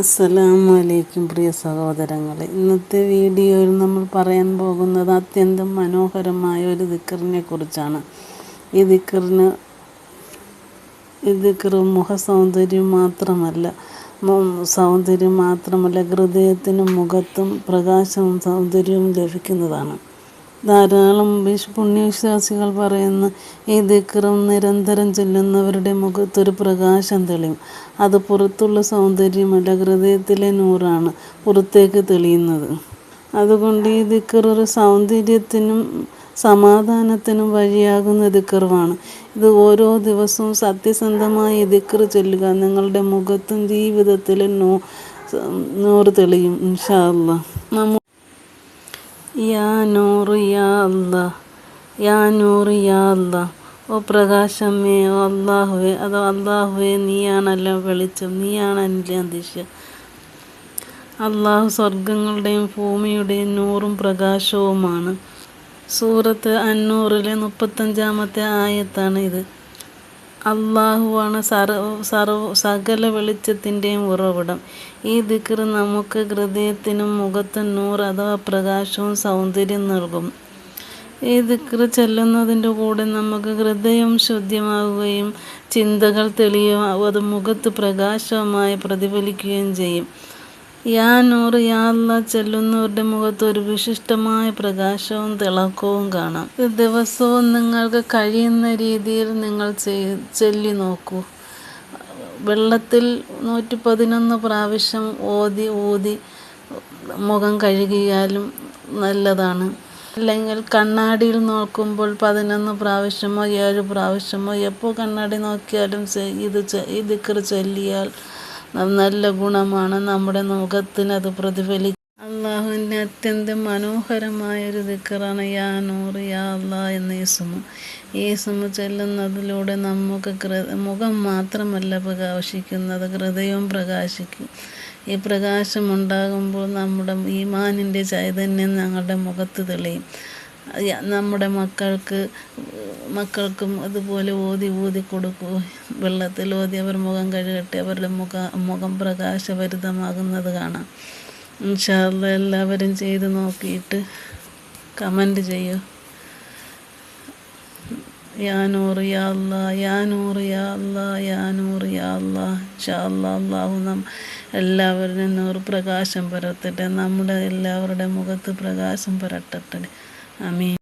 അസ്സലാമു അലൈക്കും പ്രിയ സഹോദരങ്ങളെ. ഇന്നത്തെ വീഡിയോയിൽ നമ്മൾ പറയാൻ പോകുന്നത് അത്യന്തം മനോഹരമായ ഒരു ദിക്കറിനെ കുറിച്ചാണ്. ഈ ദിക്കറിന് ഈ ദിക്കർ മുഖസൗന്ദര്യം മാത്രമല്ല സൗന്ദര്യം മാത്രമല്ല ഹൃദയത്തിനും മുഖത്തും പ്രകാശവും സൗന്ദര്യവും ലഭിക്കുന്നതാണ്. ധാരാളം പുണ്യവിശ്വാസികൾ പറയുന്ന ഈ ദിക്റും നിരന്തരം ചെല്ലുന്നവരുടെ മുഖത്തൊരു പ്രകാശം തെളിയും. അത് പുറത്തുള്ള സൗന്ദര്യമല്ല ഹൃദയത്തിലെ നൂറാണ് പുറത്തേക്ക് തെളിയുന്നത്. അതുകൊണ്ട് ഈ ദിക്കർ ഒരു സൗന്ദര്യത്തിനും സമാധാനത്തിനും വഴിയാകുന്ന ദിക്കറുമാണ് ഇത് ഓരോ ദിവസവും സത്യസന്ധമായി ദിക്കർ ചൊല്ലുക നിങ്ങളുടെ മുഖത്തും ജീവിതത്തിലും നൂ നൂറ് തെളിയും ഇൻഷാല്ല അല്ലാ യാ നൂറ് യാ അല്ല. യാ നൂറ് യാ അല്ല. ഓ പ്രകാശമേ ഓ അള്ളാഹുവേ അതോ അള്ളാഹുവേ നീയാണല്ലോ വെളിച്ചം നീയാണ് എന്റെ ദിശ അള്ളാഹു സ്വർഗങ്ങളുടെയും ഭൂമിയുടെയും നൂറും പ്രകാശവുമാണ്. സൂറത്ത് അന്നൂറിലെ മുപ്പത്തഞ്ചാമത്തെ ആയത്താണ് ഇത്. അള്ളാഹുവാണ് സർവ സർവ സകല വെളിച്ചത്തിന്റെയും ഉറവിടം. ഈ ദിക്ർ നമുക്ക് ഹൃദയത്തിനും മുഖത്തും നൂർ അഥവാ പ്രകാശവും സൗന്ദര്യം നൽകും. ഈ ദിക്ർ ചെല്ലുന്നതിന്റെ കൂടെ നമുക്ക് ഹൃദയം ശുദ്ധ്യമാവുകയും ചിന്തകൾ തെളിയുകയും അത് മുഖത്ത് പ്രകാശവുമായി പ്രതിഫലിക്കുകയും ചെയ്യും. യാ നൂർ യാ ചെല്ലുന്നവരുടെ മുഖത്ത് ഒരു വിശിഷ്ടമായ പ്രകാശവും തിളക്കവും കാണാം. ദിവസവും നിങ്ങൾക്ക് കഴിയുന്ന രീതിയിൽ നിങ്ങൾ ചൊല്ലി നോക്കൂ. വെള്ളത്തിൽ നൂറ്റി പതിനൊന്ന് പ്രാവശ്യം ഓതി ഊതി മുഖം കഴുകിയാലും നല്ലതാണ്. അല്ലെങ്കിൽ കണ്ണാടിയിൽ നോക്കുമ്പോൾ പതിനൊന്ന് പ്രാവശ്യമോ ഏഴ് പ്രാവശ്യമോ എപ്പോൾ കണ്ണാടി നോക്കിയാലും ഇത് ദിക്കർ ചൊല്ലിയാൽ നല്ല ഗുണമാണ്. നമ്മുടെ മുഖത്തിന് അത് പ്രതിഫലി അള്ളാഹുവിന്റെ അത്യന്തം മനോഹരമായൊരു ദിക്കറാണ് യാ നൂറ് യാ അള്ളാ എന്ന യേസുമ യേസുമ ചെല്ലുന്നതിലൂടെ നമുക്ക് മുഖം മാത്രമല്ല പ്രകാശിക്കുന്നത് ഹൃദയവും പ്രകാശിക്കും. ഈ പ്രകാശമുണ്ടാകുമ്പോൾ നമ്മുടെ ഈമാനിന്റെ ചൈതന്യം ഞങ്ങളുടെ മുഖത്ത് തെളിയും. നമ്മുടെ മക്കൾക്ക് മക്കൾക്കും അതുപോലെ ഓതി ഊതി കൊടുക്കൂ. വെള്ളത്തിൽ ഓതി അവർ മുഖം കഴുകട്ടെ അവരുടെ മുഖ മുഖം പ്രകാശഭരിതമാകുന്നത് കാണാം. ഇൻഷാല്ല എല്ലാവരും ചെയ്ത് നോക്കിയിട്ട് കമന്റ് ചെയ്യൂ. യാ നൂറ് യാ അല്ലാ യാ നൂറ് യാ അല്ലാ യാ നൂറ് യാ അള്ളാഹു നാം എല്ലാവരുടെയും നൂറ് പ്രകാശം പരത്തട്ടെ. നമ്മുടെ എല്ലാവരുടെ മുഖത്ത് പ്രകാശം പരട്ടട്ടെ Amén.